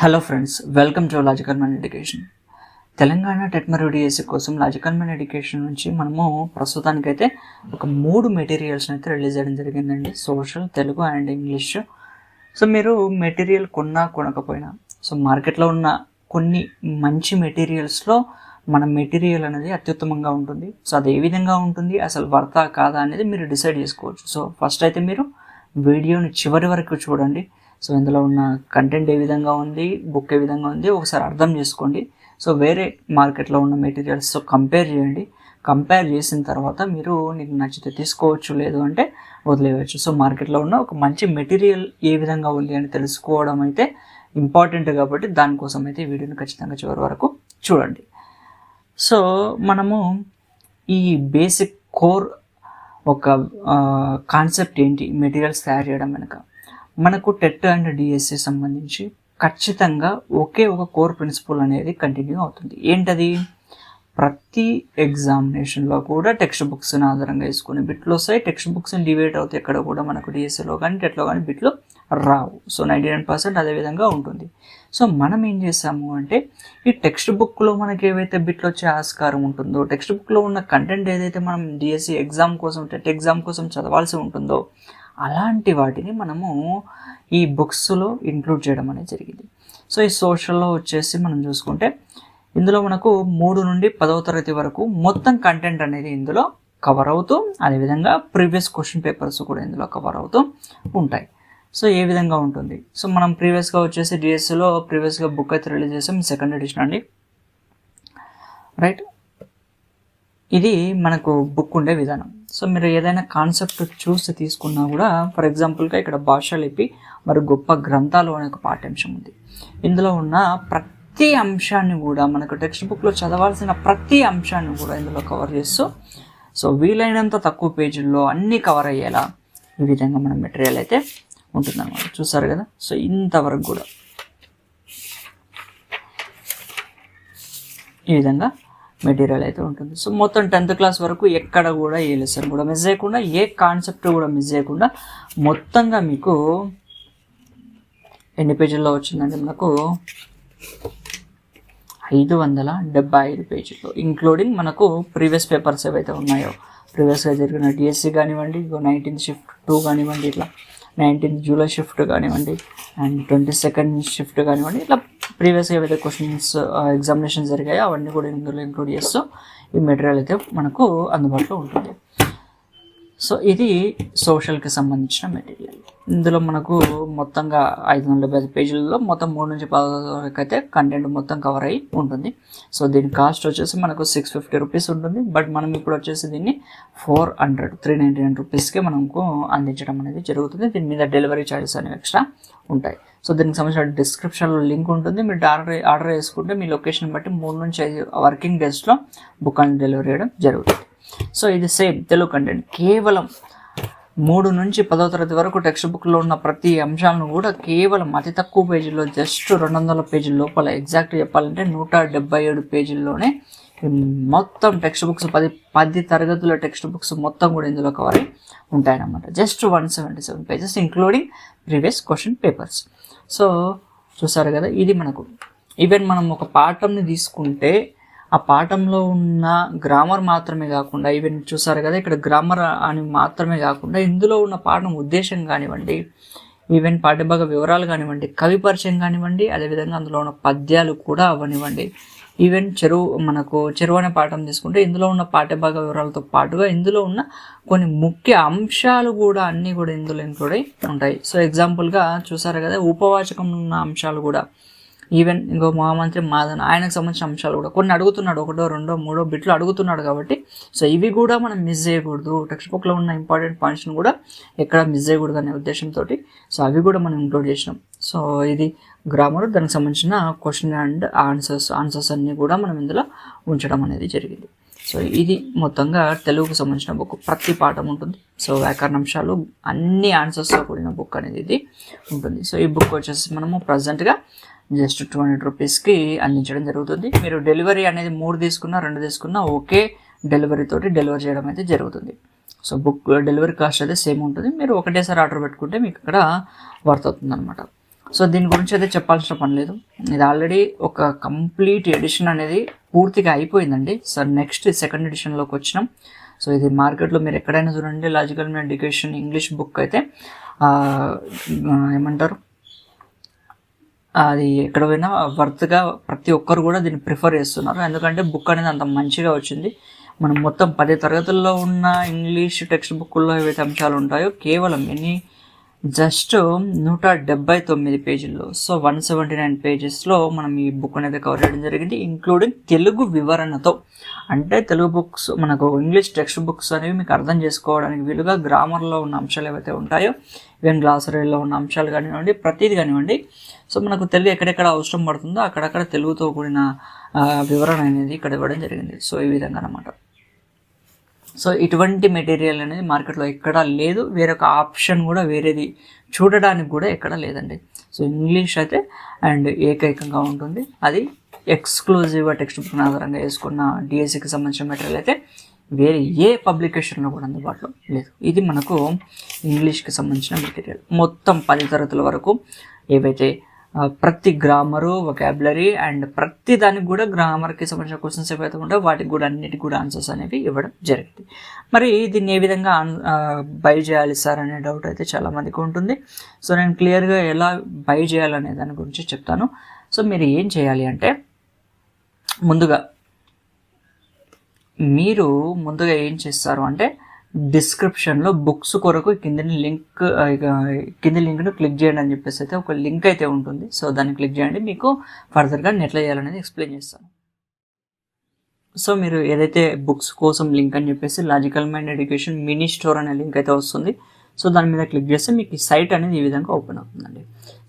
Hello friends welcome to logical man education Telangana టెట్మరీ DSC కోసం logical man education నుంచి మనము ప్రస్తుతానికైతే ఒక మూడు మెటీరియల్స్ని అయితే రిలీజ్ చేయడం జరిగిందండి. Social Telugu and English so మీరు మెటీరియల్ కొన్నా కొనకపోయినా సో మార్కెట్లో ఉన్న కొన్ని మంచి మెటీరియల్స్లో మన మెటీరియల్ అనేది అత్యుత్తమంగా ఉంటుంది. సో అది ఏ విధంగా ఉంటుంది అసలు వర్త కాదా అనేది మీరు డిసైడ్ చేసుకోవచ్చు. సో ఫస్ట్ అయితే మీరు వీడియోని చివరి వరకు చూడండి. సో ఇందులో ఉన్న కంటెంట్ ఏ విధంగా ఉంది బుక్ ఏ విధంగా ఉంది ఒకసారి అర్థం చేసుకోండి. సో వేరే మార్కెట్లో ఉన్న మెటీరియల్స్తో కంపేర్ చేయండి. కంపేర్ చేసిన తర్వాత మీరు నీకు నచ్చితే తీసుకోవచ్చు లేదు అంటే వదిలేయవచ్చు. సో మార్కెట్లో ఉన్న ఒక మంచి మెటీరియల్ ఏ విధంగా ఉంది అని తెలుసుకోవడం అయితే ఇంపార్టెంట్ కాబట్టి దానికోసం అయితే ఈ వీడియోని ఖచ్చితంగా చివరి వరకు చూడండి. సో మనము ఈ బేసిక్ కోర్ ఒక కాన్సెప్ట్ ఏంటి? మెటీరియల్స్ తయారు చేయడం వెనుక. మనకు టెట్ అండ్ డిఎస్సి సంబంధించి ఖచ్చితంగా ఒకే ఒక కోర్ ప్రిన్సిపల్ అనేది కంటిన్యూ అవుతుంది. ఏంటది? ప్రతి ఎగ్జామినేషన్లో కూడా టెక్స్ట్ బుక్స్ని ఆధారంగా వేసుకుని బిట్లు వస్తాయి టెక్స్ట్ బుక్స్ని డివైడ్ అవుతాయి ఎక్కడ కూడా మనకు డిఎస్సిలో కానీ టెట్లో కానీ బిట్లు రావు. సో నైంటీ నైన్ పర్సెంట్ అదే విధంగా ఉంటుంది. సో మనం ఏం చేసాము అంటే ఈ టెక్స్ట్ బుక్లో మనకి ఏవైతే బిట్లు వచ్చే ఆస్కారం ఉంటుందో టెక్స్ట్ బుక్లో ఉన్న కంటెంట్ ఏదైతే మనం డిఎస్సి ఎగ్జామ్ కోసం టెట్ ఎగ్జామ్ కోసం చదవాల్సి ఉంటుందో అలాంటి వాటిని మనము ఈ బుక్స్లో ఇంక్లూడ్ చేయడం అనేది జరిగింది. సో ఈ సోషల్లో వచ్చేసి మనం చూసుకుంటే ఇందులో మనకు మూడు నుండి పదవ తరగతి వరకు మొత్తం కంటెంట్ అనేది ఇందులో కవర్ అవుతూ అదేవిధంగా ప్రీవియస్ క్వశ్చన్ పేపర్స్ కూడా ఇందులో కవర్ అవుతూ ఉంటాయి. సో ఏ విధంగా ఉంటుంది? సో మనం ప్రీవియస్గా వచ్చేసి డిఎస్సిలో ప్రీవియస్గా బుక్ అయితే రిలీజ్ చేసాం సెకండ్ ఎడిషన్ అండి. రైట్? ఇది మనకు బుక్ ఉండే విధానం. సో మీరు ఏదైనా కాన్సెప్ట్ చూసి తీసుకున్నా కూడా ఫర్ ఎగ్జాంపుల్గా ఇక్కడ భాష లిపి మరి గొప్ప గ్రంథాలు అనే ఒక పాఠ్యాంశం ఉంది. ఇందులో ఉన్న ప్రతి అంశాన్ని కూడా మనకు టెక్స్ట్ బుక్లో చదవాల్సిన ప్రతి అంశాన్ని కూడా ఇందులో కవర్ చేస్తూ సో వీలైనంత తక్కువ పేజీల్లో అన్నీ కవర్ అయ్యేలా ఈ విధంగా మన మెటీరియల్ అయితే ఉంటుందన్నమాట. చూసారు కదా? సో ఇంతవరకు కూడా ఈ విధంగా మెటీరియల్ అయితే ఉంటుంది. సో మొత్తం టెన్త్ క్లాస్ వరకు ఎక్కడ కూడా ఏ లెసన్ కూడా మిస్ చేయకుండా ఏ కాన్సెప్ట్ కూడా మిస్ చేయకుండా మొత్తంగా మీకు ఎన్ని పేజీల్లో వచ్చిందంటే మనకు ఐదు వందల డెబ్బై ఐదు పేజీలు ఇంక్లూడింగ్ మనకు ప్రీవియస్ పేపర్స్ ఏవైతే ఉన్నాయో. ప్రీవియస్గా జరిగిన డిఎస్సి కానివ్వండి నైన్టీన్త్ షిఫ్ట్ టూ కానివ్వండి ఇట్లా నైన్టీన్త్ జూలై షిఫ్ట్ కానివ్వండి అండ్ ట్వంటీ సెకండ్ షిఫ్ట్ కానివ్వండి ఇట్లా ప్రీవియస్గా ఏవైతే క్వశ్చన్స్ ఎగ్జామినేషన్ జరిగాయో అవన్నీ కూడా ఇందులో ఇంక్లూడ్ చేస్తూ ఈ మెటీరియల్ అయితే మనకు అందుబాటులో ఉంటుంది. సో ఇది సోషల్కి సంబంధించిన మెటీరియల్. ఇందులో మనకు మొత్తంగా ఐదు వందల పది పేజీలలో మొత్తం మూడు నుంచి పదహారు వరకు అయితే కంటెంట్ మొత్తం కవర్ అయ్యి ఉంటుంది. సో దీని కాస్ట్ వచ్చేసి మనకు సిక్స్ ఫిఫ్టీ రూపీస్ ఉంటుంది. బట్ మనం ఇప్పుడు వచ్చేసి దీన్ని four hundred three ninety nine రూపీస్కి మనకు అందించడం అనేది జరుగుతుంది. దీని మీద డెలివరీ ఛార్జెస్ అనేవి ఎక్స్ట్రా ఉంటాయి. సో దీనికి సంబంధించిన డిస్క్రిప్షన్లో లింక్ ఉంటుంది. మీరు ఆర్డర్ ఆర్డర్ చేసుకుంటే మీ లొకేషన్ బట్టి మూడు నుంచి ఐదు వర్కింగ్ డేస్లో బుక్ అనేది డెలివరీ చేయడం జరుగుతుంది. సో ఇది సేమ్ తెలుగు కంటెంట్ కేవలం మూడు నుంచి పదో తరగతి వరకు టెక్స్ట్ బుక్లో ఉన్న ప్రతి అంశాలను కూడా కేవలం అతి తక్కువ పేజీల్లో జస్ట్ రెండు వందల పేజీల లోపల ఎగ్జాక్ట్ చెప్పాలంటే నూట డెబ్బై ఏడు పేజీల్లోనే మొత్తం టెక్స్ట్ బుక్స్ పది పది తరగతుల టెక్స్ట్ బుక్స్ మొత్తం కూడా ఇందులో కవర్ ఉంటాయన్నమాట. Just one seventy seven pages including previous question papers so చూసారు కదా ఇది మనకు. ఈవెన్ మనం ఒక పాఠంని తీసుకుంటే ఆ పాఠంలో ఉన్న గ్రామర్ మాత్రమే కాకుండా ఈవెన్ చూసారు కదా ఇక్కడ గ్రామర్ అని మాత్రమే కాకుండా ఇందులో ఉన్న పాఠం ఉద్దేశం కానివ్వండి ఈవెన్ పాఠ్యభాగ వివరాలు కానివ్వండి కవి పరిచయం కానివ్వండి అదేవిధంగా అందులో ఉన్న పద్యాలు కూడా అవనివ్వండి. ఈవెన్ చెరువు మనకు చెరువు అనే పాఠం తీసుకుంటే ఇందులో ఉన్న పాఠ్యభాగ వివరాలతో పాటుగా ఇందులో ఉన్న కొన్ని ముఖ్య అంశాలు కూడా అన్నీ కూడా ఇందులో ఇంక్లూడ్ అయి ఉంటాయి. సో ఎగ్జాంపుల్గా చూసారు కదా ఉపవాచకం ఉన్న అంశాలు కూడా. ఈవెన్ ఇంకో మహామంత్రి మాదన్ ఆయనకు సంబంధించిన అంశాలు కూడా కొన్ని అడుగుతున్నాడు ఒకటో రెండో మూడో బిట్లు అడుగుతున్నాడు కాబట్టి సో ఇవి కూడా మనం మిస్ చేయకూడదు. టెక్స్ట్ బుక్లో ఉన్న ఇంపార్టెంట్ పాయింట్స్ని కూడా ఎక్కడ మిస్ చేయకూడదు అనే ఉద్దేశంతో సో అవి కూడా మనం ఇంక్లూడ్ చేసినాం. సో ఇది గ్రామర్ దానికి సంబంధించిన క్వశ్చన్ అండ్ ఆన్సర్స్ ఆన్సర్స్ అన్నీ కూడా మనం ఇందులో ఉంచడం అనేది జరిగింది. సో ఇది మొత్తంగా తెలుగుకు సంబంధించిన బుక్ ప్రతి పాఠం ఉంటుంది. సో వ్యాకరణాంశాలు అన్ని ఆన్సర్స్తో కూడిన బుక్ అనేది ఇది ఉంటుంది. సో ఈ బుక్ వచ్చేసి మనము ప్రజెంట్గా జస్ట్ టూ హండ్రెడ్ రూపీస్కి అందించడం జరుగుతుంది. మీరు డెలివరీ అనేది మూడు తీసుకున్నా రెండు తీసుకున్నా ఒకే డెలివరీ తోటి డెలివరీ చేయడం అయితే జరుగుతుంది. సో బుక్ డెలివరీ కాస్ట్ అయితే సేమ్ ఉంటుంది. మీరు ఒకటేసారి ఆర్డర్ పెట్టుకుంటే మీకు ఇక్కడ వర్త్ అవుతుంది అనమాట సో దీని గురించి అయితే చెప్పాల్సిన పని లేదు. ఇది ఆల్రెడీ ఒక కంప్లీట్ ఎడిషన్ అనేది పూర్తిగా అయిపోయిందండి. సో నెక్స్ట్ సెకండ్ ఎడిషన్లోకి వచ్చినాం. సో ఇది మార్కెట్లో మీరు ఎక్కడైనా చూడండి లాజికల్ ఎడ్యుకేషన్ ఇంగ్లీష్ బుక్ అయితే ఏమంటారు? అది ఎక్కడ పోయినా వర్త్గా ప్రతి ఒక్కరు కూడా దీన్ని ప్రిఫర్ చేస్తున్నారు. ఎందుకంటే బుక్ అనేది అంత మంచిగా వచ్చింది. మనం మొత్తం పది తరగతుల్లో ఉన్న ఇంగ్లీష్ టెక్స్ట్ బుక్లో ఏవైతే అంశాలు ఉంటాయో కేవలం ఎన్ని? జస్ట్ నూట డెబ్బై తొమ్మిది పేజీల్లో సో వన్ సెవెంటీ నైన్ పేజెస్లో మనం ఈ బుక్ అనేది కవర్ చేయడం జరిగింది ఇంక్లూడింగ్ తెలుగు వివరణతో. అంటే తెలుగు బుక్స్ మనకు ఇంగ్లీష్ టెక్స్ట్ బుక్స్ అనేవి మీకు అర్థం చేసుకోవడానికి వీలుగా గ్రామర్లో ఉన్న అంశాలు ఏవైతే ఉంటాయో ఈవెన్ గ్లాసరీలో ఉన్న అంశాలు కానివ్వండి ప్రతిదీ కానివ్వండి. సో మనకు తెలుగు ఎక్కడెక్కడ అవసరం పడుతుందో అక్కడక్కడ తెలుగుతో కూడిన వివరణ అనేది ఇక్కడ ఇవ్వడం జరిగింది. సో ఈ విధంగా అనమాట సో ఇటువంటి మెటీరియల్ అనేది మార్కెట్లో ఎక్కడా లేదు. వేరొక ఆప్షన్ కూడా వేరేది చూడడానికి కూడా ఎక్కడా లేదండి. సో ఇంగ్లీష్ అయితే అండ్ ఏకైకంగా ఉంటుంది. అది ఎక్స్క్లూజివ్గా టెక్స్ట్ బుక్ ఆధారంగా వేసుకున్న డిఎస్సికి సంబంధించిన మెటీరియల్ అయితే వేరే ఏ పబ్లికేషన్లో కూడా అందుబాటులో లేదు. ఇది మనకు ఇంగ్లీష్కి సంబంధించిన మెటీరియల్ మొత్తం పది తరగతుల వరకు ఏవైతే ప్రతి గ్రామరు వొకాబులరీ అండ్ ప్రతి దానికి కూడా గ్రామర్కి సంబంధించిన క్వశ్చన్స్ ఏవైతే ఉంటాయో వాటికి కూడా అన్నిటికి కూడా ఆన్సర్స్ అనేవి ఇవ్వడం జరిగింది. మరి దీన్ని ఏ విధంగా బై చేయాలి సార్ అనే డౌట్ అయితే చాలా మందికి ఉంటుంది. సో నేను క్లియర్గా ఎలా బై చేయాలనే దాని గురించి చెప్తాను. సో మీరు ఏం చేయాలి అంటే ముందుగా మీరు ముందుగా ఏం చేస్తారు అంటే డిస్క్రిప్షన్లో బుక్స్ కొరకు కిందని లింక్ కింది లింక్ను క్లిక్ చేయండి అని చెప్పేసి అయితే ఒక లింక్ అయితే ఉంటుంది. సో దాన్ని క్లిక్ చేయండి. మీకు ఫర్దర్గా ఎట్లా చేయాలనేది ఎక్స్ప్లెయిన్ చేస్తాను. సో మీరు ఏదైతే బుక్స్ కోసం లింక్ అని చెప్పేసి logical mind education mini store అనే లింక్ అయితే వస్తుంది. సో దాని మీద క్లిక్ చేస్తే మీకు ఈ సైట్ అనేది ఈ విధంగా ఓపెన్ అవుతుందండి.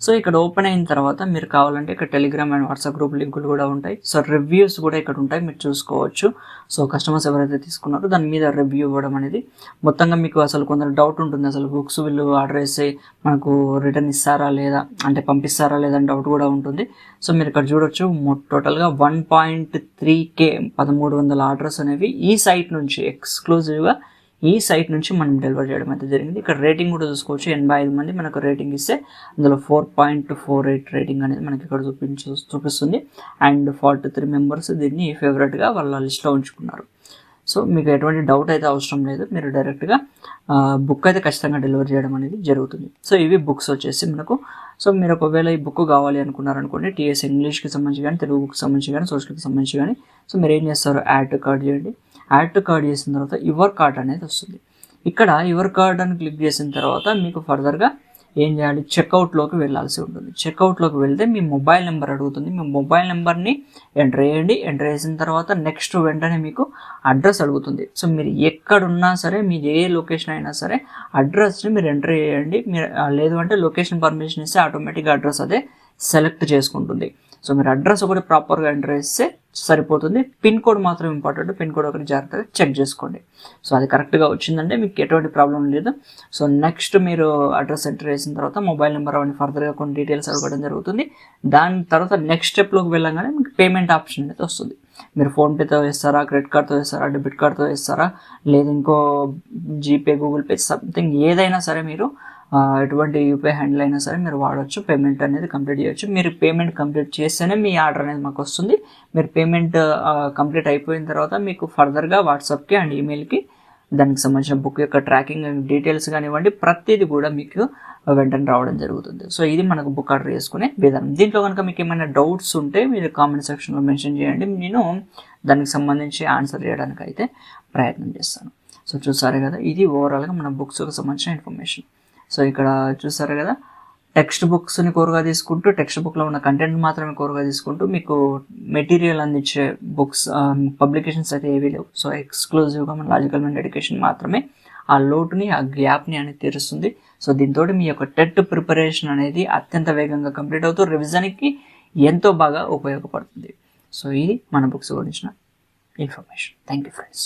సో ఇక్కడ ఓపెన్ అయిన తర్వాత మీరు కావాలంటే ఇక్కడ టెలిగ్రామ్ అండ్ వాట్సాప్ గ్రూప్ లింకులు కూడా ఉంటాయి. సో రివ్యూస్ కూడా ఇక్కడ ఉంటాయి. మీరు చూసుకోవచ్చు. సో కస్టమర్స్ ఎవరైతే తీసుకున్నారో దాని మీద రివ్యూ ఇవ్వడం అనేది మొత్తంగా మీకు అసలు కొందరు డౌట్ ఉంటుంది. అసలు బుక్స్ వీళ్ళు ఆర్డర్ చేస్తే మనకు రిటర్న్ ఇస్తారా లేదా? అంటే పంపిస్తారా లేదా అని డౌట్ కూడా ఉంటుంది. సో మీరు ఇక్కడ చూడొచ్చు. టోటల్గా వన్ పాయింట్ త్రీ కే పదమూడు వందల ఆర్డర్స్ అనేవి ఈ సైట్ నుంచి ఎక్స్క్లూజివ్గా ఈ సైట్ నుంచి మనం డెలివర్ చేయడం అయితే జరిగింది. ఇక్కడ రేటింగ్ కూడా చూసుకోవచ్చు. ఎనభై ఐదు మంది మనకు రేటింగ్ ఇస్తే అందులో four point four eight rating అనేది మనకి ఇక్కడ చూపించు చూపిస్తుంది. అండ్ ఫార్టీ త్రీ మెంబర్స్ దీన్ని ఫేవరెట్గా వాళ్ళ లిస్ట్లో ఉంచుకున్నారు. సో మీకు ఎటువంటి డౌట్ అయితే అవసరం లేదు. మీరు డైరెక్ట్గా బుక్ అయితే ఖచ్చితంగా డెలివరీ చేయడం అనేది జరుగుతుంది. సో ఇవి బుక్స్ వచ్చేసి మనకు సో మీరు ఒకవేళ ఈ బుక్ కావాలి అనుకున్నారనుకోండి టీఎస్ ఇంగ్లీష్కి సంబంధించి కానీ తెలుగు బుక్కి సంబంధించి కానీ సోషల్కి సంబంధించి కానీ సో మీరు ఏం చేస్తారు యాడ్ కార్డ్ చేయండి. యాడ్ టు కార్డ్ చేసిన తర్వాత యువర్ కార్డ్ అనేది వస్తుంది. ఇక్కడ యువర్ కార్డ్ అని క్లిక్ చేసిన తర్వాత మీకు ఫర్దర్గా ఏం చేయాలి? చెక్అవుట్లోకి వెళ్ళాల్సి ఉంటుంది. చెక్అవుట్లోకి వెళ్తే మీ మొబైల్ నెంబర్ అడుగుతుంది. మీ మొబైల్ నెంబర్ని ఎంటర్ చేయండి. ఎంటర్ చేసిన తర్వాత నెక్స్ట్ వెంటనే మీకు అడ్రస్ అడుగుతుంది. సో మీరు ఎక్కడున్నా సరే మీ ఏ లొకేషన్ అయినా సరే అడ్రస్ని మీరు ఎంటర్ చేయండి. మీరు లేదు అంటే లొకేషన్ పర్మిషన్ ఇస్తే ఆటోమేటిక్గా అడ్రస్ అదే సెలెక్ట్ చేసుకుంటుంది. సో మీరు అడ్రస్ ఒకటి ప్రాపర్గా ఎంటర్ చేస్తే సరిపోతుంది. పిన్ కోడ్ మాత్రం ఇంపార్టెంట్. పిన్ కోడ్ ఒకటి జాగ్రత్తగా చెక్ చేసుకోండి. సో అది కరెక్ట్గా వచ్చిందంటే మీకు ఎటువంటి ప్రాబ్లం లేదు. సో నెక్స్ట్ మీరు అడ్రస్ ఎంటర్ చేసిన తర్వాత మొబైల్ నెంబర్ అవన్నీ ఫర్దర్గా కొన్ని డీటెయిల్స్ అడగడం జరుగుతుంది. దాని తర్వాత నెక్స్ట్ స్టెప్లోకి వెళ్ళంగానే మీకు పేమెంట్ ఆప్షన్ అనేది వస్తుంది. మీరు ఫోన్పేతో వేస్తారా క్రెడిట్ కార్డ్తో వేస్తారా డెబిట్ కార్డ్తో వేస్తారా లేదు ఇంకో జీపే గూగుల్ పే సంథింగ్ ఏదైనా సరే మీరు ఎటువంటి యూపీఐ హ్యాండిల్ అయినా సరే మీరు వాడవచ్చు పేమెంట్ అనేది కంప్లీట్ చేయొచ్చు. మీరు పేమెంట్ కంప్లీట్ చేస్తేనే మీ ఆర్డర్ అనేది మాకు వస్తుంది. మీరు పేమెంట్ కంప్లీట్ అయిపోయిన తర్వాత మీకు ఫర్దర్గా వాట్సాప్కి అండ్ ఈమెయిల్కి దానికి సంబంధించిన బుక్ యొక్క ట్రాకింగ్ డీటెయిల్స్ కానివ్వండి ప్రతిదీ కూడా మీకు వెంటనే రావడం జరుగుతుంది. సో ఇది మనకు బుక్ ఆర్డర్ చేసుకునే విధానం. దీంట్లో కనుక మీకు ఏమైనా డౌట్స్ ఉంటే మీరు కామెంట్ సెక్షన్లో మెన్షన్ చేయండి. నేను దానికి సంబంధించి ఆన్సర్ చేయడానికి అయితే ప్రయత్నం చేస్తాను. సో చూసారు కదా ఇది ఓవరాల్గా మన బుక్స్కి సంబంధించిన ఇన్ఫర్మేషన్ సో ఇక్కడ చూసారు కదా టెక్స్ట్ బుక్స్ని కోరుగా తీసుకుంటూ టెక్స్ట్ బుక్లో ఉన్న కంటెంట్ మాత్రమే కోరుగా తీసుకుంటూ మీకు మెటీరియల్ అందించే బుక్స్ పబ్లికేషన్స్ అయితే ఏవీ లేవు. సో ఎక్స్క్లూజివ్గా మన లాజికల్ మైండ్ ఎడ్యుకేషన్ మాత్రమే ఆ లోటుని ఆ గ్యాప్ని అనేది తీరుస్తుంది. సో దీంతో మీ యొక్క టెట్ ప్రిపరేషన్ అనేది అత్యంత వేగంగా కంప్లీట్ అవుతూ రివిజన్కి ఎంతో బాగా ఉపయోగపడుతుంది. సో ఇది మన బుక్స్ గురించిన ఇన్ఫర్మేషన్ థ్యాంక్ యూ ఫ్రెండ్స్